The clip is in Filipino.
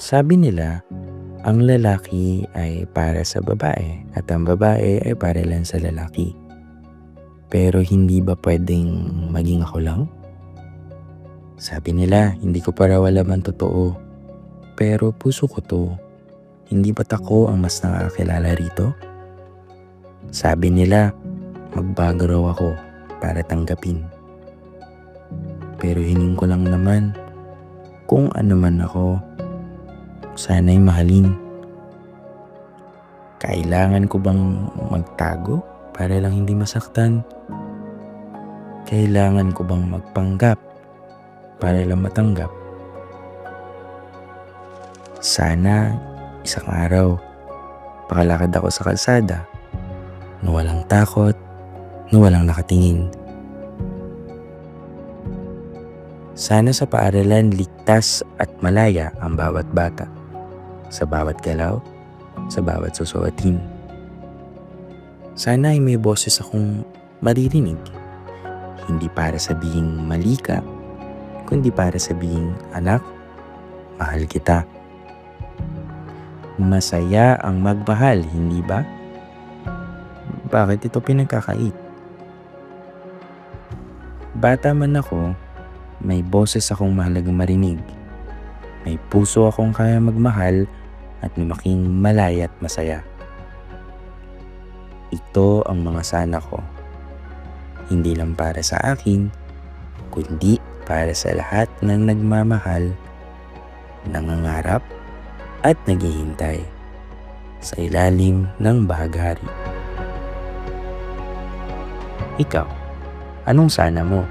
Sabi nila, ang lalaki ay para sa babae at ang babae ay para lang sa lalaki. Pero hindi ba pwedeng maging ako lang? Sabi nila, hindi ko para wala man totoo. Pero puso ko to. Hindi ba't ako ang mas nakakilala rito? Sabi nila, magbago raw ako para tanggapin. Pero hining ko lang naman, kung ano man ako, sana'y mahalin. Kailangan ko bang magtago para lang hindi masaktan? Kailangan ko bang magpanggap para lang matanggap? Sana isang araw pakalakad ako sa kalsada na walang takot, na walang nakatingin. Sana sa paaralan ligtas at malaya ang bawat bata, sa bawat galaw, sa bawat susuotin. Sana ay may boses akong maririnig, hindi para sabihing mali ka, kundi para sabihing anak, mahal kita. Masaya ang magmahal, hindi ba? Bakit ito pinagkakait? Bata man ako, may boses akong mahalagang marinig. May puso akong kaya magmahal at lumaking malaya at masaya. Ito ang mga sana ko. Hindi lang para sa akin, kundi para sa lahat ng nagmamahal, nangangarap, at naghihintay sa ilalim ng bahaghari. Ikaw, anong sana mo?